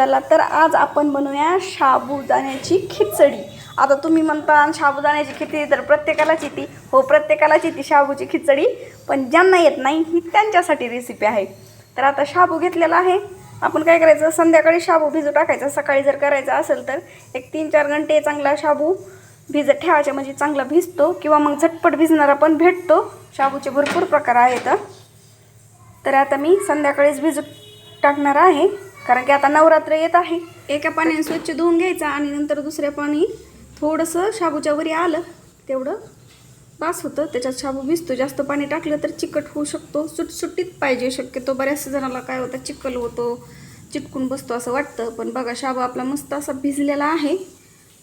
चला तर आज आपण बनवूया साबुदाण्याची खिचडी. आता तुम्ही म्हणता साबुदाण्याची खिचडी तर प्रत्येकालाच येते. हो प्रत्येकालाच येते शाबूची खिचडी पण ज्यांना येत नाही ही त्यांच्यासाठी रेसिपी आहे. तर आता शाबू घेतलेला आहे. आपण काय करायचं संध्याकाळी शाबू भिजू टाकायचा. सकाळी जर करायचं असेल तर एक तीन चार घंटे चांगला शाबू भिजत ठेवायचा. म्हणजे चांगला भिजतो किंवा मग झटपट भिजणारा पण भेटतो. शाबूचे भरपूर प्रकार आहेत. तर आता मी संध्याकाळीच भिजू टाकणार आहे. कारण की आता नवरात्र येत आहे. एका पाण्याने स्वच्छ धुवून घ्यायचा आणि नंतर दुसऱ्या पाणी थोडंसं शाबूच्या वरी आलं तेवढं बास होतं. त्याच्यात शाबू भिजतो. जास्त पाणी टाकलं तर चिकट होऊ शकतो. सुटसुटीत पाहिजे शक्यतो. बऱ्याच जणाला काय होतं चिकल होतो चिटकून बसतो असं वाटतं. पण बघा शाबू आपला मस्त असा भिजलेला आहे.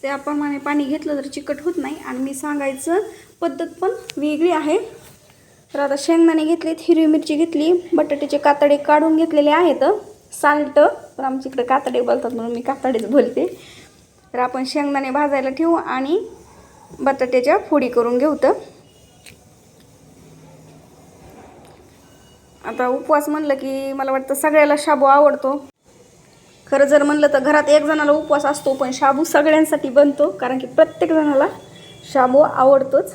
त्याप्रमाणे पाणी घेतलं तर चिकट होत नाही. आणि मी सांगायचं पद्धत पण वेगळी आहे. तर आता शेंगदाणे घेतलीत हिरवी मिरची घेतली बटाट्याचे कातडे काढून घेतलेले आहेत. साल्ट पण आमच्या इकडे कातडे बोलतात म्हणून मी कातडेच बोलते. तर आपण शेंगदाणे भाजायला ठेवू आणि बटाट्याच्या फोडी करून घेऊ तर. आता उपवास म्हणलं की मला वाटतं सगळ्याला शाबू आवडतो. खरं जर म्हणलं तर घरात एक जणाला उपवास असतो पण शाबू सगळ्यांसाठी बनतो कारण की प्रत्येक जणाला शाबू आवडतोच.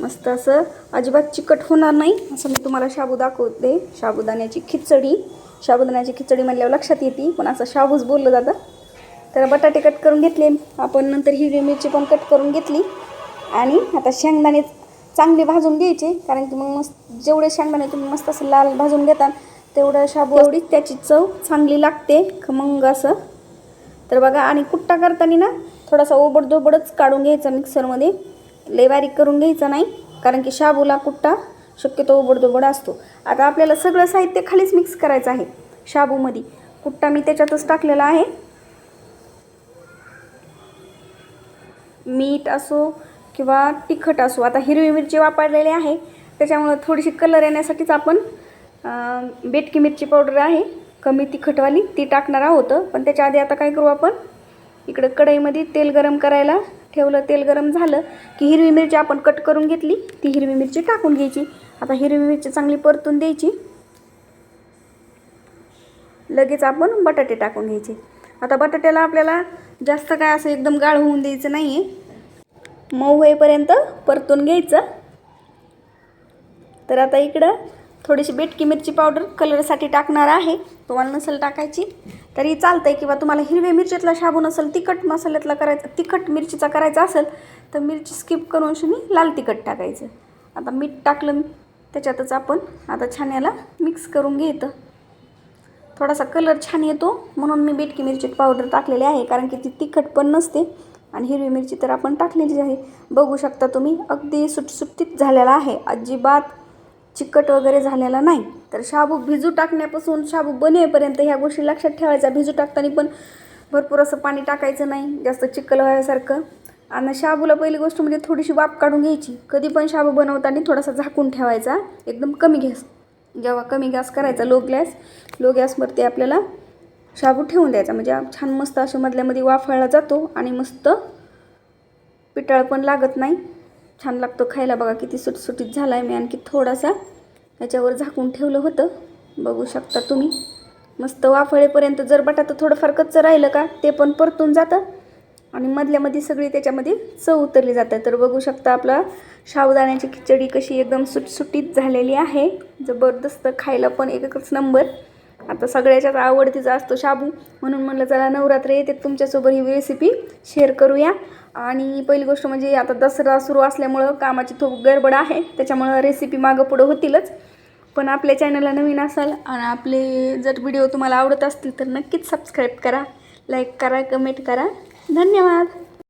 मस्त असं अजिबात चिकट होणार नाही. असं मी तुम्हाला शाबू दाखवते. शाबुदाण्याची खिचडी. शाबुदाण्याची खिचडी म्हणल्यावर लक्षात येते पण असं शाबूच बोललं जातं. तर बटाटे कट करून घेतले. आपण नंतर हिरवी मिरची पण कट करून घेतली. आणि आता शेंगदाणे चांगले भाजून घ्यायचे कारण की मग मस्त जेवढे शेंगदाणे तुम्ही मस्त असं लाल भाजून घेता तेवढं शाबू एवढीच त्याची चव चांगली लागते. खमंग असं. तर बघा आणि कुट्टा करताना ना थोडासा ओबडधोबडच काढून घ्यायचा मिक्सरमध्ये लय बारीक करून घ्यायचा नाही कारण की शाबूला कुट्टा शक्यतो उबडदोबड असतो. आता आपल्याला सगळं साहित्य खालीच मिक्स करायचं आहे शाबूमध्ये. कुट्टा मी त्याच्यातच टाकलेला आहे. मीठ असो किंवा तिखट असो आता हिरवी मिरची वापरलेली आहे त्याच्यामुळं थोडीशी कलर येण्यासाठीच आपण बेटकी मिरची पावडर आहे कमी तिखटवाली ती टाकणार आहोत. पण त्याच्या आधी आता काय करू आपण? इकडं कढईमध्ये तेल गरम करायला ठेवलं. तेल गरम झालं की हिरवी मिरची आपण कट करून घेतली. ती हिरवी मिरची टाकून घ्यायची. आता हिरवी मिरची चांगली परतून द्यायची. लगेच आपण बटाटे टाकून घ्यायचे. आता बटाट्याला आपल्याला जास्त काय असं एकदम गाळ होऊन द्यायचं नाही आहे मऊ होईपर्यंत परतून घ्यायचं. तर आता इकडं थोडीशी बेटकी मिरची पावडर कलरसाठी टाकणार आहे. तुम्हाला नसेल टाकायची. तरी चालतं आहे किंवा तुम्हाला हिरव्या मिरचीतला शाबू असेल तिखट मसाल्यातला करायचा तिखट मिरचीचा करायचा असेल तर मिरची स्किप करून शनी लाल तिखट टाकायचं. आता मीठ टाकलं त्याच्यातच आपण आता छान याला मिक्स करून घेतं थोडासा कलर छान येतो म्हणून मी बेटकी मिरची पावडर टाकलेली आहे कारण की ती तिखट पण नसते आणि हिरवी मिरची तर आपण टाकलेली आहे. बघू शकता तुम्ही अगदी सुटसुट्टीत झालेला आहे. अजिबात चिकट वगैरे झालेला नाही. तर शाबू भिजू टाकण्यापासून शाबू बनेपर्यंत ह्या गोष्टी लक्षात ठेवायच्या. भिजू टाकताना पण भरपूर असं पाणी टाकायचं नाही. जास्त चिकल व्हायसारखं. आणि शाबूला पहिली गोष्ट म्हणजे थोडीशी वाफ काढून घ्यायची. कधी पण शाबू बनवताना थोडासा झाकून ठेवायचा. एकदम कमी गॅस. जेव्हा कमी गॅस करायचा लो गॅस लो गॅसवरती आपल्याला शाबू ठेवून द्यायचा. म्हणजे छान मस्त अशा मधल्यामध्ये वाफळला जातो आणि मस्त पिटाळ पण लागत नाही. छान लागतो खायला. बघा किती सुटसुटीत झाला आहे मी आणखी थोडासा. याच्यावर झाकून ठेवलं होतं. बघू शकता तुम्ही. मस्त वाफळेपर्यंत जर बटाटा थोडंफार कच्चं राहिलं का ते पण परतून जातं. आणि मधल्यामध्ये सगळी त्याच्यामध्ये चव उतरली जातं. तर बघू शकता आपला शाबुदाण्याची खिचडी कशी एकदम सुटसुटीत झालेली आहे. जबरदस्त खायला पण एकच नंबर. आता सगळ्याच्याच आवडतीचा असतो शाबू. म्हणून म्हणलं चला नवरात्र येते तुमच्यासोबत ही रेसिपी शेअर करूया. आणि पहिली गोष्ट म्हणजे आता दसरा सुरू असल्यामुळं कामाची खूप गडबड आहे. त्याच्यामुळं रेसिपी मागं पुढं होतीलच. पण आपल्या चॅनलला नवीन असाल आणि आपले जर व्हिडिओ तुम्हाला आवडत असतील तर नक्कीच सबस्क्राईब करा लाईक करा कमेंट करा. धन्यवाद!